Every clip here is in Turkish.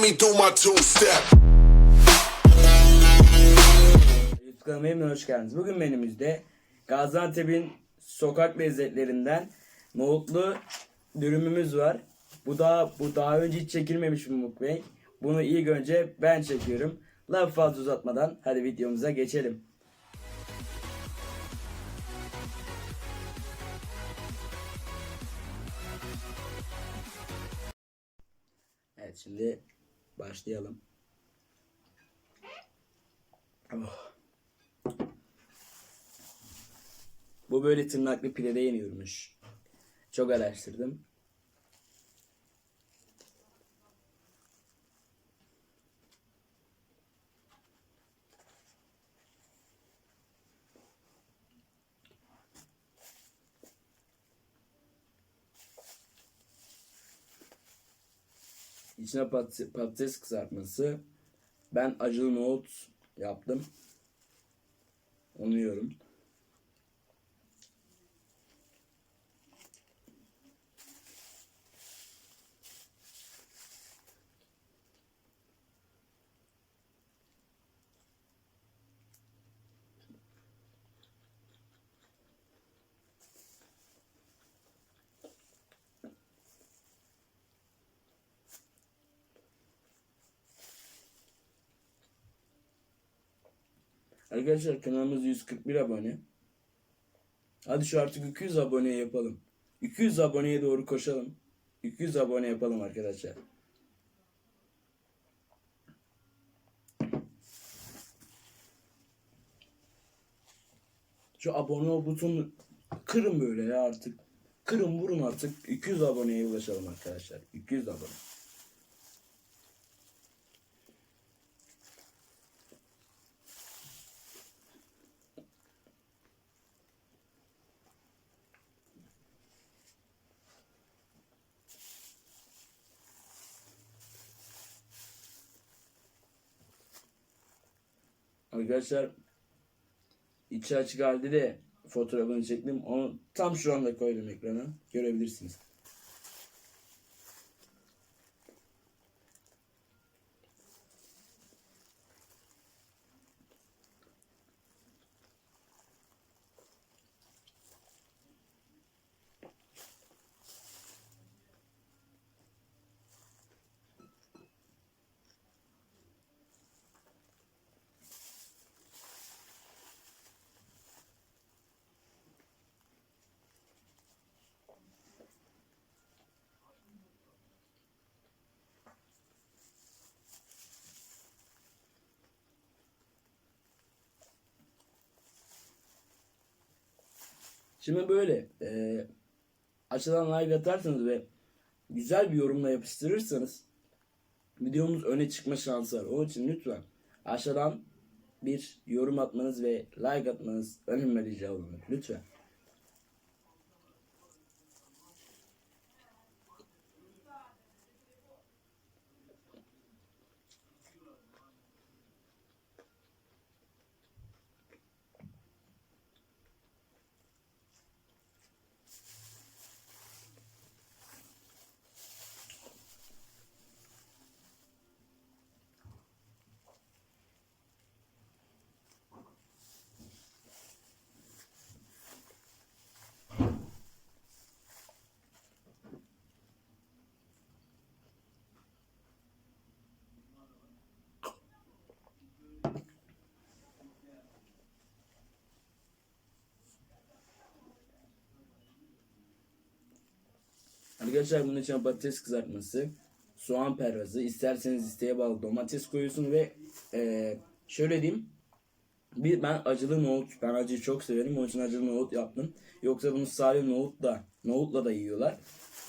Me through my two step. YouTube kanalıma hoş geldiniz. Bugün menümüzde Gaziantep'in sokak lezzetlerinden nohutlu dürümümüz var. Bu daha bu daha önce hiç çekilmemiş bir mukbang. Bunu ilk önce ben çekiyorum. Lafı fazla uzatmadan hadi videomuza geçelim. Evet şimdi başlayalım. Oh. Bu böyle tırnaklı pidede yeniyormuş. Çok araştırdım. İçine patates, kızartması. Ben acılı nohut yaptım. Onu yiyorum. Arkadaşlar kanalımız 141 abone. Hadi şu artık 200 abone yapalım. 200 aboneye doğru koşalım. 200 abone yapalım arkadaşlar. Şu abone ol butonunu kırın böyle ya artık. Kırın vurun artık. 200 aboneye ulaşalım arkadaşlar. 200 abone. Arkadaşlar içi açık halde de fotoğrafını çektim. Onu tam şu anda koydum ekrana. Görebilirsiniz. Şimdi böyle e, açıdan like atarsanız ve güzel bir yorumla yapıştırırsanız videomuz öne çıkma şansı var. Onun için lütfen aşağıdan bir yorum atmanız ve like atmanız önemli rica olunur. Lütfen. Arkadaşlar bunun içine patates kızartması, soğan pervazı, isterseniz isteğe bağlı domates koyuyorsun ve eee, şöyle diyeyim. Bir, ben acılı nohut, ben acıyı çok severim. Onun için acılı nohut yaptım. Yoksa bunu sade nohut da, nohutla da yiyorlar.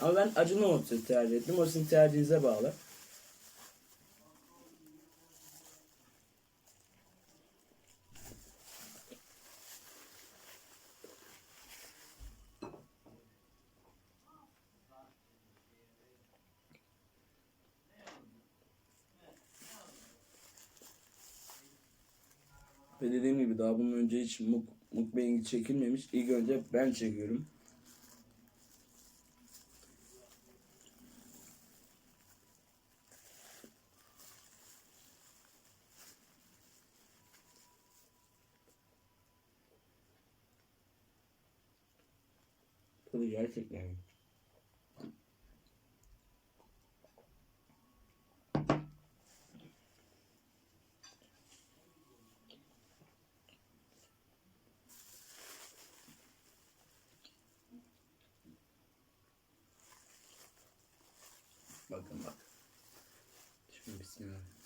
Ama ben acı nohut tercih ettim. O sizin tercihinize bağlı. Ve dediğim gibi daha bunun önce hiç muk, mukbang çekilmemiş. İlk önce ben çekiyorum. Tadı gerçekten Bakın bak. Şimdi bismillah.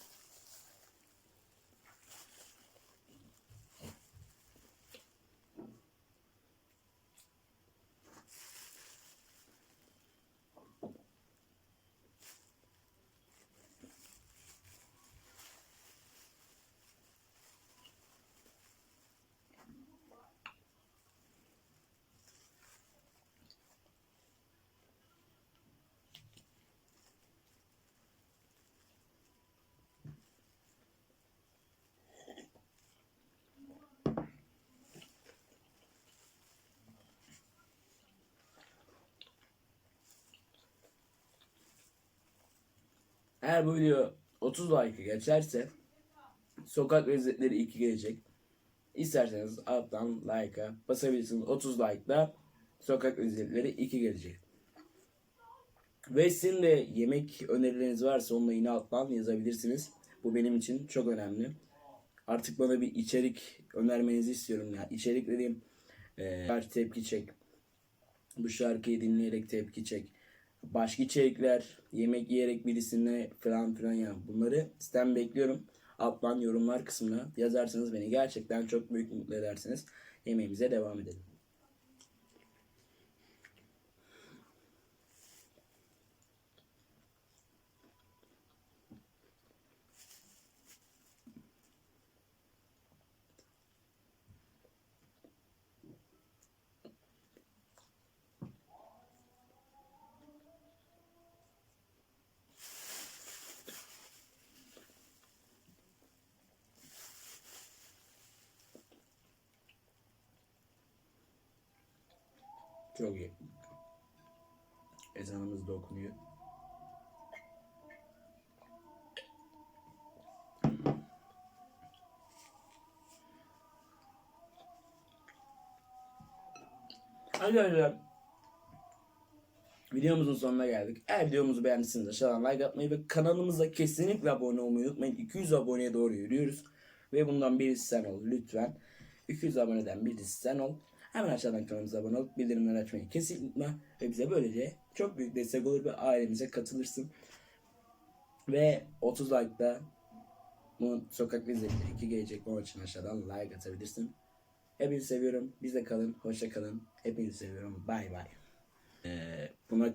Eğer bu video 30 like geçerse sokak lezzetleri 2 gelecek. İsterseniz alttan like'a basabilirsiniz. 30 like'da sokak lezzetleri 2 gelecek. Ve sizin de yemek önerileriniz varsa onunla yine alttan yazabilirsiniz. Bu benim için çok önemli. Artık bana bir içerik önermenizi istiyorum. ya içerik dediğim e, tepki çek. Bu şarkıyı dinleyerek tepki çek. Başka içerikler, yemek yiyerek birisine falan filan ya. Bunları sizden bekliyorum. Alttan yorumlar kısmına yazarsanız beni gerçekten çok büyük mutlu edersiniz. Yemeğimize devam edelim. Çok iyi. Ezanımız da okunuyor. Arkadaşlar videomuzun sonuna geldik. Eğer videomuzu beğendiyseniz aşağıdan like atmayı ve kanalımıza kesinlikle abone olmayı unutmayın. 200 aboneye doğru yürüyoruz. Ve bundan birisi sen ol lütfen. 200 aboneden birisi sen ol. Hemen aşağıdan kanalımıza abone olup bildirimleri açmayı kesin unutma. Ve bize böylece çok büyük destek olur ve ailemize katılırsın. Ve 30 like'da bu sokak lezzetleri 2 gelecek onun için aşağıdan like atabilirsin. Hepinizi seviyorum. Bizde kalın. Hoşça kalın. Hepinizi seviyorum. Bay bay. Ee, buna